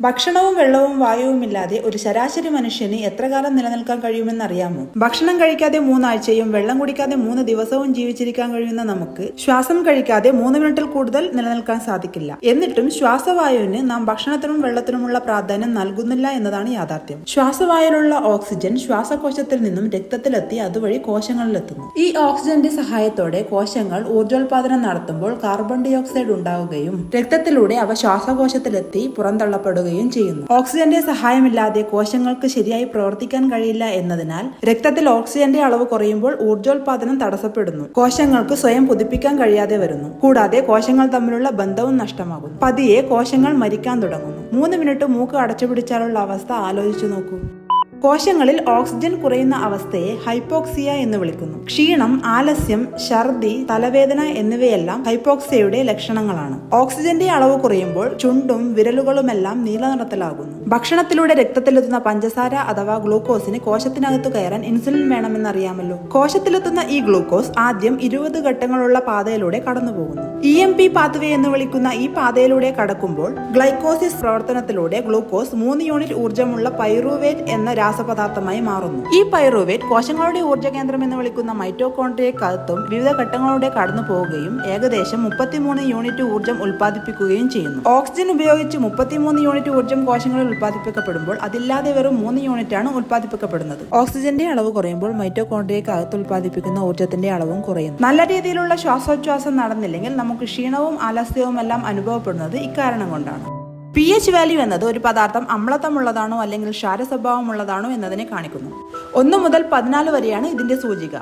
ഭക്ഷണവും വെള്ളവും വായുവുമില്ലാതെ ഒരു ശരാശരി മനുഷ്യന് എത്ര കാലം നിലനിൽക്കാൻ കഴിയുമെന്നറിയാമോ? ഭക്ഷണം കഴിക്കാതെ മൂന്നാഴ്ചയും വെള്ളം കുടിക്കാതെ മൂന്ന് ദിവസവും ജീവിച്ചിരിക്കാൻ കഴിയുന്ന നമുക്ക് ശ്വാസം കഴിക്കാതെ മൂന്ന് മിനിറ്റിൽ കൂടുതൽ നിലനിൽക്കാൻ സാധിക്കില്ല. എന്നിട്ടും ശ്വാസവായുവിന് നാം ഭക്ഷണത്തിനും വെള്ളത്തിനുമുള്ള പ്രാധാന്യം നൽകുന്നില്ല എന്നതാണ് യാഥാർത്ഥ്യം. ശ്വാസവായുവിലുള്ള ഓക്സിജൻ ശ്വാസകോശത്തിൽ നിന്നും രക്തത്തിലെത്തി അതുവഴി കോശങ്ങളിലെത്തുന്നു. ഈ ഓക്സിജന്റെ സഹായത്തോടെ കോശങ്ങൾ ഊർജോൽപാദനം നടത്തുമ്പോൾ കാർബൺ ഡൈ ഓക്സൈഡ് ഉണ്ടാവുകയും രക്തത്തിലൂടെ അവ ശ്വാസകോശത്തിലെത്തി പുറന്തള്ളപ്പെടുകയും ചെയ്യുന്നു. ഓക്സിജന്റെ സഹായമില്ലാതെ കോശങ്ങൾക്ക് ശരിയായി പ്രവർത്തിക്കാൻ കഴിയില്ല എന്നതിനാൽ രക്തത്തിൽ ഓക്സിജന്റെ അളവ് കുറയുമ്പോൾ ഊർജോൽപാദനം തടസ്സപ്പെടുന്നു. കോശങ്ങൾക്ക് സ്വയം പുതുപ്പിക്കാൻ കഴിയാതെ വരുന്നു. കൂടാതെ കോശങ്ങൾ തമ്മിലുള്ള ബന്ധവും നഷ്ടമാകുന്നു. പതിയെ കോശങ്ങൾ മരിക്കാൻ തുടങ്ങുന്നു. മൂന്ന് മിനിറ്റ് മൂക്ക് അടച്ചുപിടിച്ചാലുള്ള അവസ്ഥ ആലോചിച്ചു നോക്കൂ. കോശങ്ങളിൽ ഓക്സിജൻ കുറയുന്ന അവസ്ഥയെ ഹൈപ്പോക്സിയ എന്ന് വിളിക്കുന്നു. ക്ഷീണം ആലസ്യം ഛർദി തലവേദന എന്നിവയെല്ലാം ഹൈപ്പോക്സിയയുടെ ലക്ഷണങ്ങളാണ്. ഓക്സിജന്റെ അളവ് കുറയുമ്പോൾ ചുണ്ടും വിരലുകളുമെല്ലാം നീല നിറത്തിലാകുന്നു ഭക്ഷണത്തിലൂടെ രക്തത്തിലെത്തുന്ന പഞ്ചസാര അഥവാ ഗ്ലൂക്കോസിന് കോശത്തിനകത്തു കയറാൻ ഇൻസുലിൻ വേണമെന്നറിയാമല്ലോ. കോശത്തിലെത്തുന്ന ഈ ഗ്ലൂക്കോസ് ആദ്യം ഇരുപത് ഘട്ടങ്ങളുള്ള പാതയിലൂടെ കടന്നുപോകുന്നു. ഇ എം പി പാത്വേ എന്ന് വിളിക്കുന്ന ഈ പാതയിലൂടെ കടക്കുമ്പോൾ ഗ്ലൈക്കോസിസ് പ്രവർത്തനത്തിലൂടെ ഗ്ലൂക്കോസ് മൂന്ന് യൂണിറ്റ് ഊർജമുള്ള പൈറുവേറ്റ് എന്ന രാസപദാർത്ഥമായി മാറുന്നു. ഈ പൈറുവേറ്റ് കോശങ്ങളുടെ ഊർജ കേന്ദ്രം എന്ന് വിളിക്കുന്ന മൈറ്റോകോൺട്രിയക്കകത്തും വിവിധ ഘട്ടങ്ങളിലൂടെ കടന്നു പോവുകയും ഏകദേശം മുപ്പത്തിമൂന്ന് യൂണിറ്റ് ഊർജം ഉൽപ്പാദിപ്പിക്കുകയും ചെയ്യുന്നു. ഓക്സിജൻ ഉപയോഗിച്ച് മുപ്പത്തിമൂന്ന് യൂണിറ്റ് ഊർജം കോശങ്ങളിൽ ഉൽപ്പാദിപ്പിക്കപ്പെടുമ്പോൾ അതില്ലാതെ വെറും മൂന്ന് ആണ് ഉൽപ്പാദിപ്പിക്കപ്പെടുന്നത്. ഓക്സിജന്റെ അളവ് കുറയുമ്പോൾ മൈറ്റോകോൺട്രിയക്കകത്ത് ഉൽപ്പാദിപ്പിക്കുന്ന ഊർജത്തിന്റെ അളവും കുറയുന്നു. നല്ല രീതിയിലുള്ള ശ്വാസോച്ഛ്വാസം നടന്നില്ലെങ്കിൽ നമുക്ക് ക്ഷീണവും ആലസ്യവും എല്ലാം അനുഭവപ്പെടുന്നത് ഇക്കാരണം കൊണ്ടാണ്. പി എച്ച് വാല്യൂ എന്നത് ഒരു പദാർത്ഥം അമ്ലത്വമുള്ളതാണോ അല്ലെങ്കിൽ ക്ഷാര ക്ഷാരസ്വഭാവമുള്ളതാണോ എന്നതിനെ കാണിക്കുന്നു. ഒന്ന് മുതൽ പതിനാല് വരെയാണ് ഇതിന്റെ സൂചിക.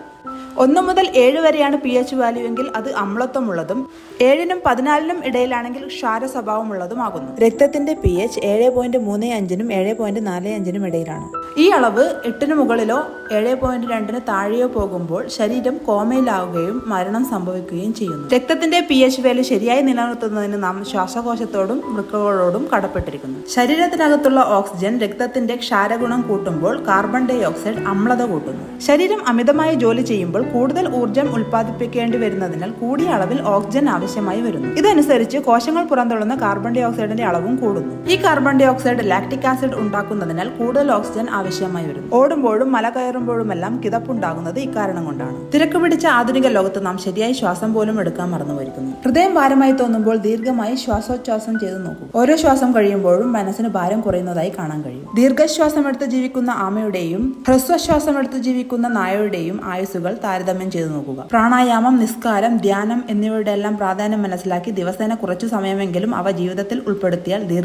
ഒന്ന് മുതൽ ഏഴ് വരെയാണ് പി എച്ച് വാല്യൂ എങ്കിൽ അത് അമ്ലത്വമുള്ളതും ഏഴിനും പതിനാലിനും ഇടയിലാണെങ്കിൽ ക്ഷാര സ്വഭാവമുള്ളതുമാകുന്നു രക്തത്തിന്റെ പി എച്ച് ഏഴ് പോയിന്റ് മൂന്ന് അഞ്ചിനും ഏഴ് പോയിന്റ് നാല് അഞ്ചിനും ഇടയിലാണ്. ഈ അളവ് എട്ടിന് മുകളിലോ ഏഴ് പോയിന്റ് രണ്ടിന് താഴെയോ പോകുമ്പോൾ ശരീരം കോമയിലാവുകയും മരണം സംഭവിക്കുകയും ചെയ്യുന്നു. രക്തത്തിന്റെ പി എച്ച് വാല്യൂ ശരിയായി നിലനിർത്തുന്നതിന് നാം ശ്വാസകോശത്തോടും വൃക്കകളോടും കടപ്പെട്ടിരിക്കുന്നു. ശരീരത്തിനകത്തുള്ള ഓക്സിജൻ രക്തത്തിന്റെ ക്ഷാരഗുണം കൂട്ടുമ്പോൾ കാർബൺ ഡൈ ഓക്സൈഡ് അമ്ലത കൂട്ടുന്നു. ശരീരം അമിതമായി ജോലി ചെയ്യുമ്പോൾ കൂടുതൽ ഊർജം ഉൽപ്പാദിപ്പിക്കേണ്ടി വരുന്നതിനാൽ കൂടിയ അളവിൽ ഓക്സിജൻ ആവശ്യമായി വരുന്നു. ഇതനുസരിച്ച് കോശങ്ങൾ പുറന്തള്ളുന്ന കാർബൺ ഡൈ ഓക്സൈഡിന്റെ അളവും കൂടുന്നു. ഈ carbon dioxide lactic acid ഉണ്ടാക്കുന്നതിനാൽ കൂടുതൽ ഓക്സിജൻ ആവശ്യമായി വരുന്നു. ഓടുമ്പോഴും മല കയറുമ്പോഴുമെല്ലാം കിതപ്പുണ്ടാകുന്നത് ഇക്കാരണം കൊണ്ടാണ്. തിരക്ക് പിടിച്ച ആധുനിക ലോകത്ത് നാം ശരിയായി ശ്വാസം പോലും എടുക്കാൻ മറന്നുപോയിരിക്കുന്നു. ഹൃദയം ഭാരമായി തോന്നുമ്പോൾ ദീർഘമായി ശ്വാസോച്ഛ്വാസം ചെയ്തു നോക്കൂ. ഓരോ ശ്വാസം കഴിയുമ്പോഴും മനസ്സിന് ഭാരം കുറയുന്നതായി കാണാൻ കഴിയും. ദീർഘശ്വാസം എടുത്ത് ജീവിക്കുന്ന ആമയുടെയും ഹ്രസ്വശ്വാസം എടുത്ത് ജീവിക്കുന്ന നായയുടെയും ആയുസ്സുകൾ താരതമ്യം ചെയ്തു നോക്കുക. പ്രാണായാമം നിസ്കാരം ധ്യാനം എന്നിവയുടെ എല്ലാം പ്രാധാന്യം മനസ്സിലാക്കി ദിവസേന കുറച്ചു സമയമെങ്കിലും അവ ജീവിതത്തിൽ ഉൾപ്പെടുത്തിയാൽ ദീർഘ